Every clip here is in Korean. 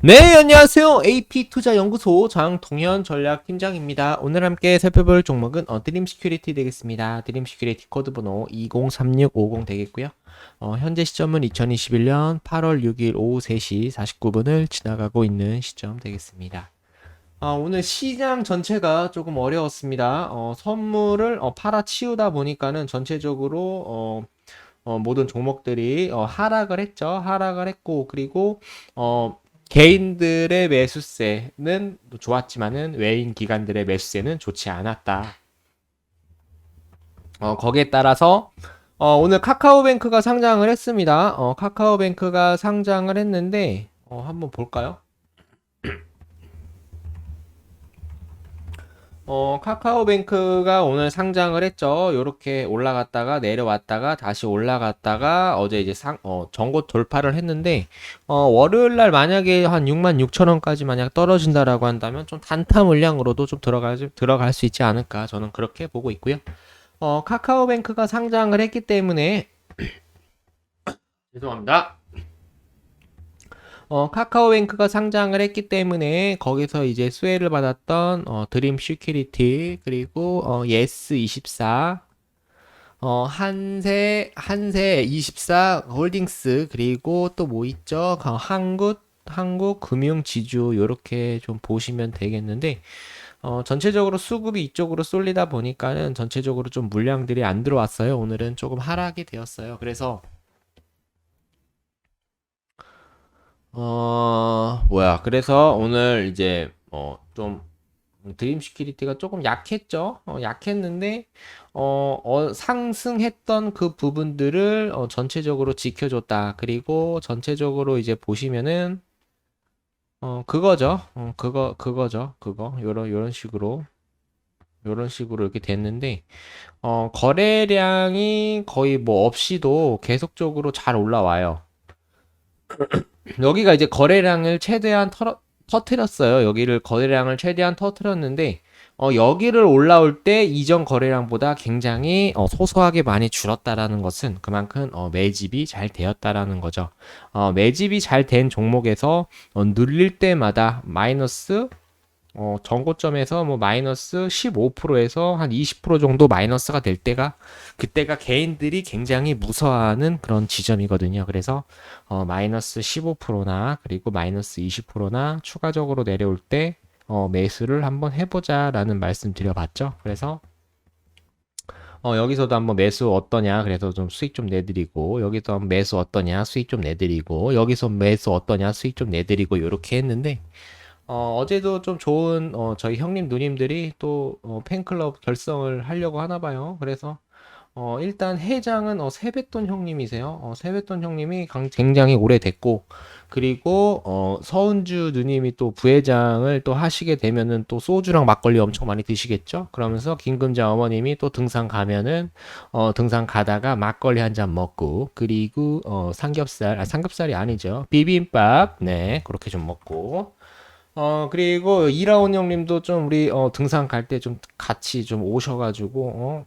네, 안녕하세요. AP투자연구소 장동현 전략팀장입니다. 오늘 함께 살펴볼 종목은 어, 드림 시큐리티 되겠습니다. 드림 시큐리티 코드 번호 203650 되겠고요. 어, 현재 시점은 2021년 8월 6일 오후 3시 49분을 지나가고 있는 시점 되겠습니다. 아, 오늘 시장 전체가 조금 어려웠습니다. 어, 선물을 어, 팔아치우다 보니까는 전체적으로 어, 어, 모든 종목들이 어, 하락을 했죠. 하락을 했고 그리고 어, 개인들의 매수세는 좋았지만은 외인 기관들의 매수세는 좋지 않았다. 어, 거기에 따라서 어, 오늘 카카오뱅크가 상장을 했습니다. 어, 카카오뱅크가 상장을 했는데 어, 한번 볼까요? 어, 카카오뱅크가 오늘 상장을 했죠. 요렇게 올라갔다가 내려왔다가 다시 올라갔다가 어제 이제 상, 어, 전고 돌파를 했는데, 어, 월요일 날 만약에 한 6만 6천 원까지 만약 떨어진다라고 한다면 좀 단타 물량으로도 좀 들어갈, 들어갈 수 있지 않을까. 저는 그렇게 보고 있고요. 어, 카카오뱅크가 상장을 했기 때문에, 죄송합니다. 어, 카카오뱅크가 상장을 했기 때문에 거기서 이제 수혜를 받았던 어, 드림 시큐리티 그리고 어, 예스 24 어, 한세 한세 24 홀딩스 그리고 또 뭐 있죠? 어, 한국 한국 금융 지주 요렇게 좀 보시면 되겠는데 어, 전체적으로 수급이 이쪽으로 쏠리다 보니까는 전체적으로 좀 물량들이 안 들어왔어요. 오늘은 조금 하락이 되었어요. 그래서 어, 뭐야. 그래서 오늘 이제, 어, 좀, 드림 시큐리티가 조금 약했죠? 어, 약했는데, 어, 어, 상승했던 그 부분들을 어, 전체적으로 지켜줬다. 그리고 전체적으로 이제 보시면은, 어, 그거죠. 어, 그거, 그거죠. 그거. 요런, 요런 식으로. 요런 식으로 이렇게 됐는데, 어, 거래량이 거의 뭐 없이도 계속적으로 잘 올라와요. 여기가 이제 거래량을 최대한 털어, 터트렸어요. 여기를 거래량을 최대한 터트렸는데 어, 여기를 올라올 때 이전 거래량보다 굉장히 어, 소소하게 많이 줄었다라는 것은 그만큼 어, 매집이 잘 되었다라는 거죠. 어, 매집이 잘 된 종목에서 어, 눌릴 때마다 마이너스 어, 전고점에서 뭐 마이너스 15%에서 한 20% 정도 마이너스가 될 때가 그때가 개인들이 굉장히 무서워하는 그런 지점이거든요. 그래서 어, 마이너스 15%나 그리고 마이너스 20%나 추가적으로 내려올 때 어, 매수를 한번 해보자라는 말씀 드려봤죠. 그래서 어, 여기서도 한번 매수 어떠냐 그래서 좀 수익 좀 내드리고 여기서 매수 어떠냐 수익 좀 내드리고 여기서 매수 어떠냐 수익 좀 내드리고 이렇게 했는데 어, 어제도 좀 좋은 어, 저희 형님 누님들이 또 어, 팬클럽 결성을 하려고 하나 봐요. 그래서 어, 일단 회장은 어, 세뱃돈 형님이세요. 어, 세뱃돈 형님이 강- 굉장히 오래됐고 그리고 어, 서은주 누님이 또 부회장을 또 하시게 되면은 또 소주랑 막걸리 엄청 많이 드시겠죠? 그러면서 김금자 어머님이 또 등산 가면은 어, 등산 가다가 막걸리 한 잔 먹고 그리고 어, 삼겹살 아 삼겹살이 아니죠. 비빔밥 네 그렇게 좀 먹고 어, 그리고 이라온 형님도 좀 우리 어, 등산 갈 때 좀 같이 좀 오셔가지고 어,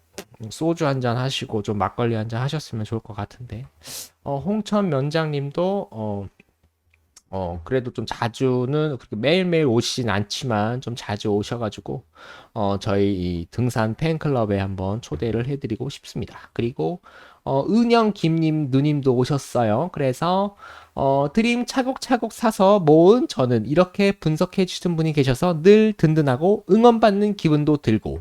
소주 한 잔 하시고 좀 막걸리 한 잔 하셨으면 좋을 것 같은데. 어, 홍천 면장님도 어, 어, 그래도 좀 자주는 그렇게 매일매일 오시진 않지만 좀 자주 오셔가지고 어, 저희 이 등산 팬클럽에 한번 초대를 해드리고 싶습니다. 그리고 어, 은영 김님 누님도 오셨어요. 그래서 어, 드림 차곡차곡 사서 모은 저는 이렇게 분석해 주신 분이 계셔서 늘 든든하고 응원받는 기분도 들고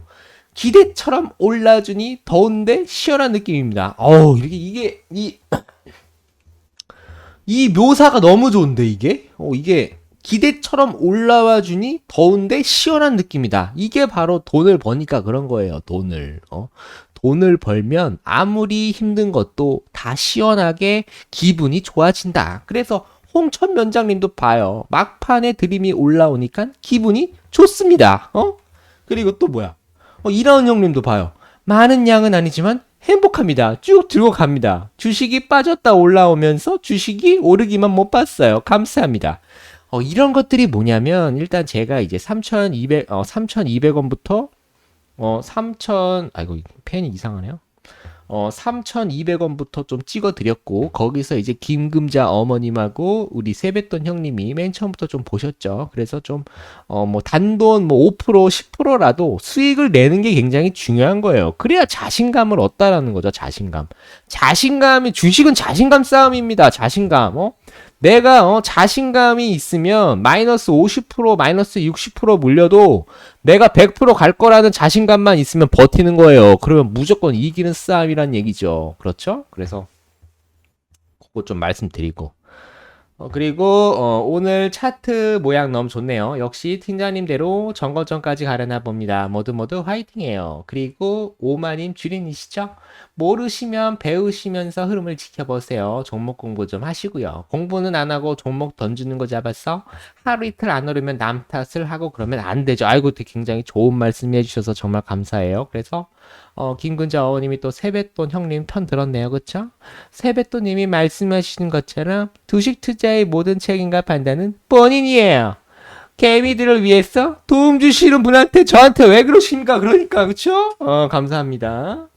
기대처럼 올라주니 더운데 시원한 느낌입니다. 어우, 이게, 이게, 이, 이 묘사가 너무 좋은데, 이게? 어, 이게 기대처럼 올라와 주니 더운데 시원한 느낌이다. 이게 바로 돈을 버니까 그런 거예요, 돈을. 어? 돈을 벌면 아무리 힘든 것도 다 시원하게 기분이 좋아진다. 그래서 홍천 면장님도 봐요. 막판에 드림이 올라오니까 기분이 좋습니다. 어? 그리고 또 뭐야? 어, 이라운 형님도 봐요. 많은 양은 아니지만 행복합니다. 쭉 들고 갑니다. 주식이 빠졌다 올라오면서 주식이 오르기만 못 봤어요. 감사합니다. 어, 이런 것들이 뭐냐면 일단 제가 이제 3,200, 어, 3,200원부터 어, 3,000, 아이고, 펜이 이상하네요. 어, 3,200원부터 좀 찍어 드렸고, 거기서 이제 김금자 어머님하고 우리 세뱃돈 형님이 맨 처음부터 좀 보셨죠. 그래서 좀, 어, 뭐, 단돈 뭐 5%, 10%라도 수익을 내는 게 굉장히 중요한 거예요. 그래야 자신감을 얻다라는 거죠, 자신감. 자신감이, 주식은 자신감 싸움입니다, 자신감, 어? 내가 어, 자신감이 있으면 마이너스 50% 마이너스 60% 물려도 내가 100%갈 거라는 자신감만 있으면 버티는 거예요. 그러면 무조건 이기는 싸움이란 얘기죠. 그렇죠? 그래서 그거 좀 말씀드리고 어, 그리고 어, 오늘 차트 모양 너무 좋네요. 역시 팀장님대로 정거점까지 가려나 봅니다. 모두 모두 화이팅해요. 그리고 오마님 주린이시죠? 모르시면 배우시면서 흐름을 지켜보세요. 종목 공부 좀 하시고요. 공부는 안 하고 종목 던지는 거 잡았어? 하루 이틀 안 오르면 남 탓을 하고 그러면 안 되죠. 아이고, 굉장히 좋은 말씀 해주셔서 정말 감사해요. 그래서 어, 김근자 어머님이 또 세뱃돈 형님 편 들었네요. 그쵸? 세뱃돈님이 말씀하시는 것처럼 주식 투자의 모든 책임과 판단은 본인이에요. 개미들을 위해서 도움 주시는 분한테 저한테 왜 그러십니까? 그러니까 그쵸? 어, 감사합니다.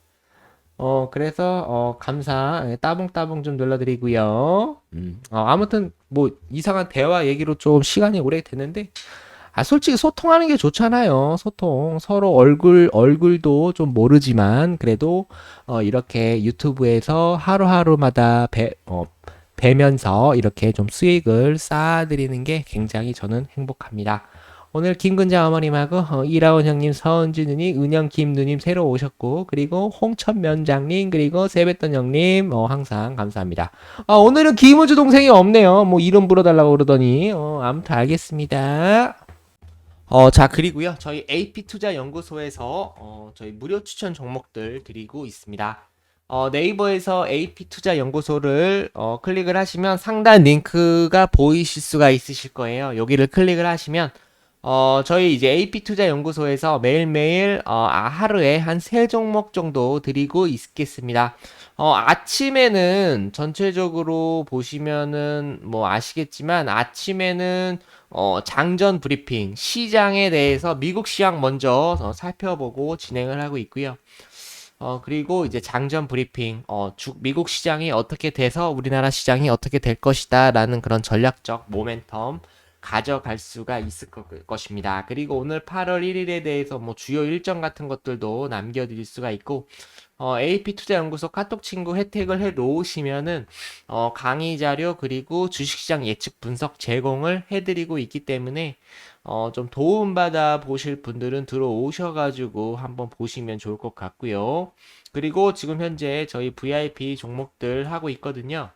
어, 그래서, 어, 감사, 예, 따봉따봉 좀 눌러드리고요. 음, 어, 아무튼, 뭐, 이상한 대화 얘기로 좀 시간이 오래 됐는데, 아, 솔직히 소통하는 게 좋잖아요. 소통. 서로 얼굴, 얼굴도 좀 모르지만, 그래도, 어, 이렇게 유튜브에서 하루하루마다 배, 어, 뵈면서 이렇게 좀 수익을 쌓아드리는 게 굉장히 저는 행복합니다. 오늘 김근자 어머님하고 어, 이라온 형님, 서은주 누님, 은영 김 누님 새로 오셨고 그리고 홍천 면장님 그리고 세뱃돈 형님 어, 항상 감사합니다. 아, 오늘은 김우주 동생이 없네요. 뭐 이름 불러달라고 그러더니 어, 아무튼 알겠습니다. 어, 자, 그리고요. 저희 AP 투자 연구소에서 어, 저희 무료 추천 종목들 드리고 있습니다. 어, 네이버에서 AP 투자 연구소를 어, 클릭을 하시면 상단 링크가 보이실 수가 있으실 거예요. 여기를 클릭을 하시면 어, 저희 이제 AP 투자 연구소에서 매일매일 어, 아, 하루에 한 세 종목 정도 드리고 있겠습니다. 어, 아침에는 전체적으로 보시면은 뭐 아시겠지만 아침에는 어, 장전 브리핑, 시장에 대해서 미국 시장 먼저 어, 살펴보고 진행을 하고 있고요. 어, 그리고 이제 장전 브리핑, 어, 주, 미국 시장이 어떻게 돼서 우리나라 시장이 어떻게 될 것이다 라는 그런 전략적 모멘텀 가져갈 수가 있을 것, 것입니다. 그리고 오늘 8월 1일에 대해서 뭐 주요 일정 같은 것들도 남겨드릴 수가 있고, 어, AP투자연구소 카톡 친구 혜택을 해 놓으시면은, 어, 강의 자료 그리고 주식시장 예측 분석 제공을 해드리고 있기 때문에, 어, 좀 도움받아 보실 분들은 들어오셔가지고 한번 보시면 좋을 것 같고요. 그리고 지금 현재 저희 VIP 종목들 하고 있거든요.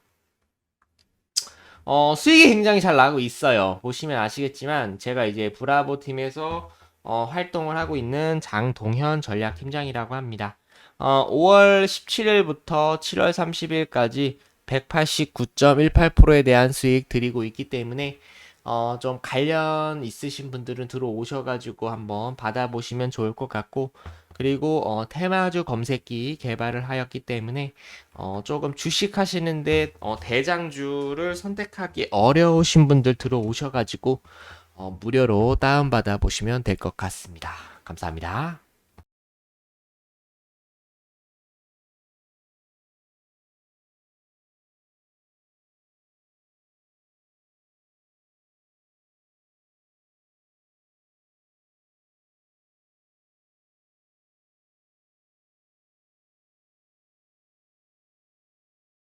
어, 수익이 굉장히 잘 나고 있어요. 보시면 아시겠지만 제가 이제 브라보 팀에서 어, 활동을 하고 있는 장동현 전략팀장이라고 합니다. 어, 5월 17일부터 7월 30일까지 189.18%에 대한 수익 드리고 있기 때문에 어, 좀 관련 있으신 분들은 들어오셔가지고 한번 받아보시면 좋을 것 같고, 그리고 어, 테마주 검색기 개발을 하였기 때문에 어, 조금 주식 하시는데 어, 대장주를 선택하기 어려우신 분들 들어오셔가지고 어, 무료로 다운받아 보시면 될 것 같습니다. 감사합니다.